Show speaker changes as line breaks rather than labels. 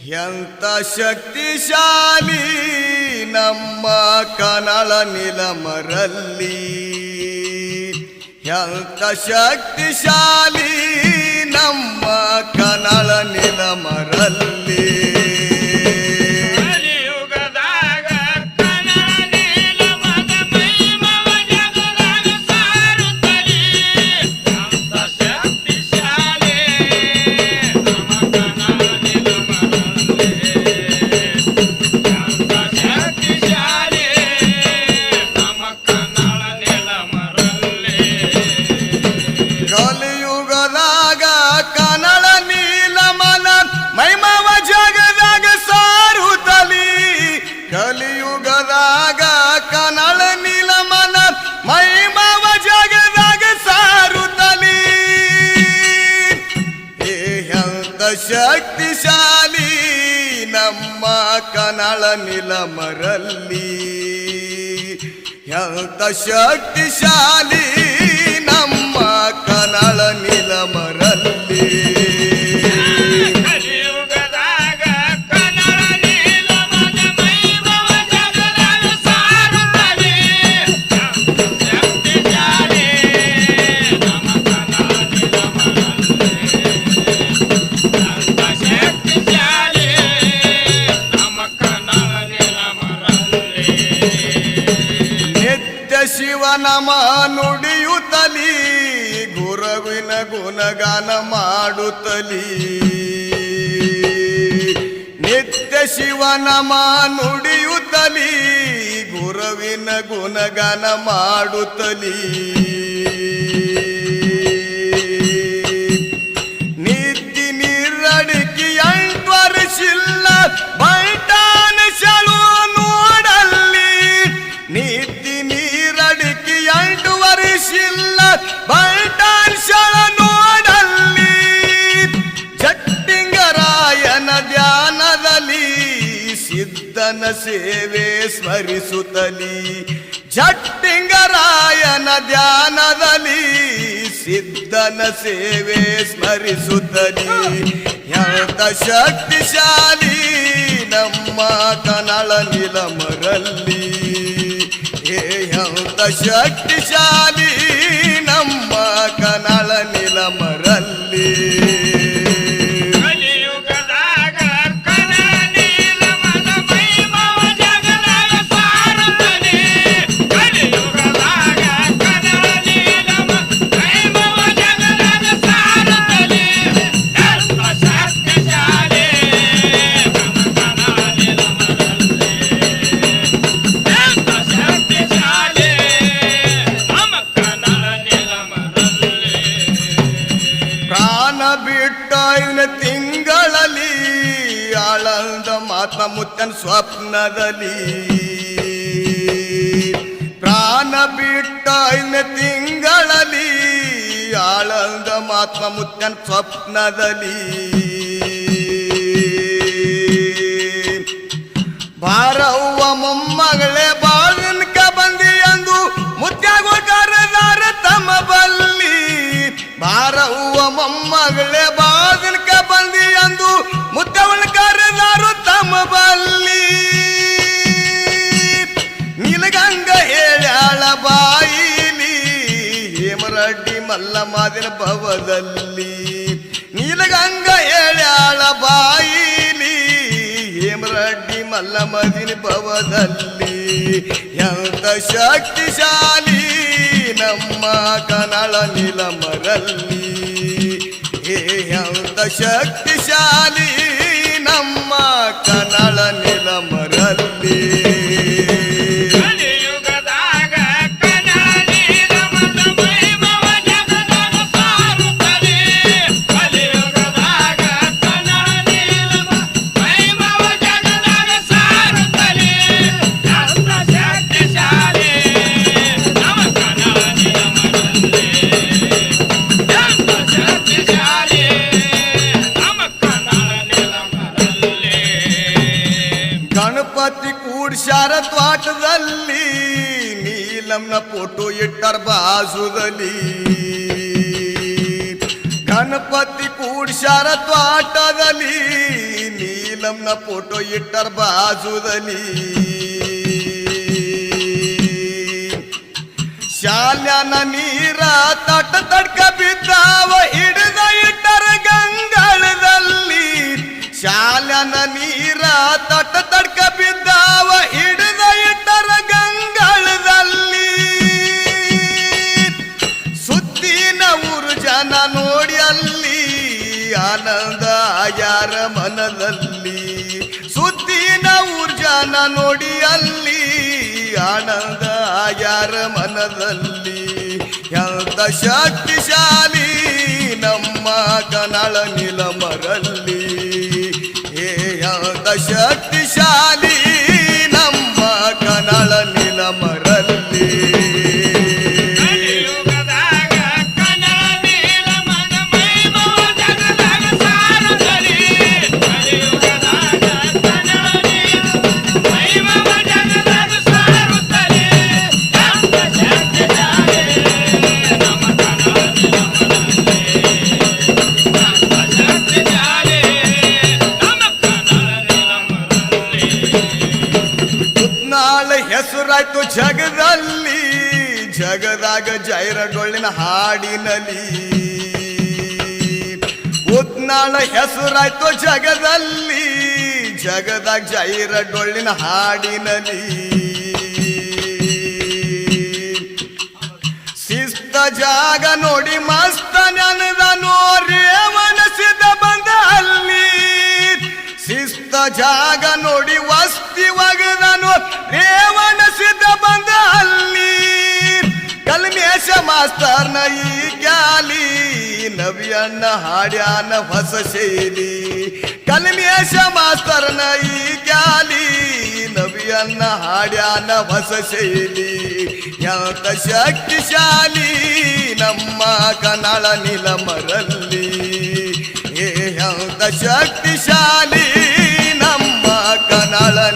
ಎಂತ ಶಕ್ತಿಶಾಲಿ ನಮ್ಮ ಕನಳ ನಿಲಮರಲ್ಲಿ. ಎಂತ ಶಕ್ತಿಶಾಲಿ ನಮ್ಮ ಕನಳ ನಿಲಮರಲ್ಲಿ. ಎಂತ ಶಕ್ತಿಶಾಲಿ ನಮ್ಮ ಕನಳ ನಿಲಮರಲ್ಲಿ. ಎಂತ ಶಕ್ತಿಶಾಲಿ ನಮ್ಮ ಕನಳ ನಿಲಮರಲ್ಲಿ. ಗುಣಗಾನ ಮಾಡುತ್ತಲಿ. ನಿತ್ಯ ಶಿವನ ನುಡಿಯುತ್ತಲಿ. ಗುರುವಿನ ಗುಣಗಾನ ಮಾಡುತ್ತಲಿ. ಸಿದ್ಧನ ಸೇವೆ ಸ್ಮರಿಸುತ್ತಲಿ. ಜಟ್ಟಿಂಗರಾಯನ ಧ್ಯಾನದಲ್ಲಿ ಸಿದ್ಧನ ಸೇವೆ ಸ್ಮರಿಸುತ್ತಲಿ. ಎಂತ ಶಕ್ತಿಶಾಲಿ ನಮ್ಮ ಕನಳ ನಿಲಮರಲ್ಲಿ. ಎಂತ ಶಕ್ತಿಶಾಲಿ ನಮ್ಮ ಕನಳ ನಿಲಮರಲ್ಲಿ. ಪ್ರಾಣ ಬಿಟ್ಟ ಇವನ ತಿಂಗಳಲ್ಲಿ ಆಳಂದ ಮಾತ್ಮ ಮುತ್ತನ ಸ್ವಪ್ನದಲ್ಲಿ ಪ್ರಾಣ ಬಿಟ್ಟ ಇವನ ತಿಂಗಳಲ್ಲಿ ಆಳಂದ ಮಾತ್ಮ ಮುತ್ತನ ಸ್ವಪ್ನದಲ್ಲಿ ಬಾರವ್ವ ಮೊಮ್ಮಗಳೇ ಬಾಳನ್ಕ ಬಂದಿ ಅಂದು ಮುತ್ಯಾಗೋ ಕರೆದಾರ ತಮ್ಮ ಬಲ್ಲಿ ಬಾರವ್ವ ಮೊಮ್ಮಗಳೇ ಬಾಳನ್ಕ ಬಂದಿ ಅಂದು ಮುತ್ತವಳ ಕರೆದಾರು ತಮ್ಮ ಬಲ್ಲಿ ನಿನಗಂಗ ಹೇಳ್ಯಾಳ ಬಾಯಿಲಿ ಹೇಮರಡ್ಡಿ ಮಲ್ಲ ಮಾದಿನ ಭವದಲ್ಲಿ ನೀಲಗಂಗ ಹೇಳ್ಯಾಳ ಬಾಯಿಲಿ ಹೇಮರಡ್ಡಿ ಮಲ್ಲ ಮದಿನ ಭವದಲ್ಲಿ ಎಂತ ಶಕ್ತಿಶಾಲಿ ನಮ್ಮ ಕನಳ ನಿಲಮರಲ್ಲಿ ಏ ಎಂತ ಶಕ್ತಿಶಾಲಿ ನಮ್ಮ ಕನಳ ನೀಲಂನ ಫೋಟೋ ಇಟ್ಟರ ಬಾಜುದಲ್ಲಿ ಗಣಪತಿ ಕೂಡ್ಸಾರ ತ್ವಾಟದಲ್ಲಿ ನೀಲಂನ ಫೋಟೋ ಇಟ್ಟರ್ ಬಾಜುದಲ್ಲಿ ಶಾಲ್ಯಾನ ನೀರ ತಟ ತಡ್ಕ ಬಿದ್ದಾವ ಹಿಡಿದ ಆನಂದ ಯಾರ ಮನದಲ್ಲಿ? ಸುದ್ದಿನ ಊರ್ಜಾನ ಜನ ನೋಡಿ ಅಲ್ಲಿ ಆನಂದ ಯಾರ ಮನದಲ್ಲಿ? ಎಂತ ಶಕ್ತಿಶಾಲಿ ನಮ್ಮ ಕನಳ ನಿಲಮರಲ್ಲಿ? ಏ ಎಂತ ಶಕ್ತಿಶಾಲಿ ಹೆಸರಾಯ್ತು ಜಗದಲ್ಲಿ, ಜಗದಾಗ ಜೈರ ಡೊಳ್ಳಿನ ಹಾಡಿನಲಿ ಉತ್ನಾಳ ಹೆಸರಾಯ್ತು ಜಗದಲ್ಲಿ, ಜಗದಾಗ ಜೈರ ಡೊಳ್ಳಿನ ಹಾಡಿನಲಿ ಜಾಗ ನೋಡಿ ಮಾಸ್ತರ್ನ ಈ ಗ್ಯಾಲಿ ನವಿಯಣ್ಣ ಹಾಡ್ಯಾನ ಹೊಸ ಶೈಲಿ. ಕಲ್ಮೇಶ ಮಾಸ್ತರ್ನ ಈ ಗ್ಯಾಲಿ ನವಿಯನ್ನ ಹಾಡ್ಯಾನ ಹೊಸ ಶೈಲಿ. ಯಾತ ಶಕ್ತಿಶಾಲಿ, ನಮ್ಮ ಕನ್ನಡ ನಿಲಮರಲ್ಲಿ. ಏ ಎಂತ ಶಕ್ತಿಶಾಲಿ, ನಮ್ಮ ಕನ್ನಡ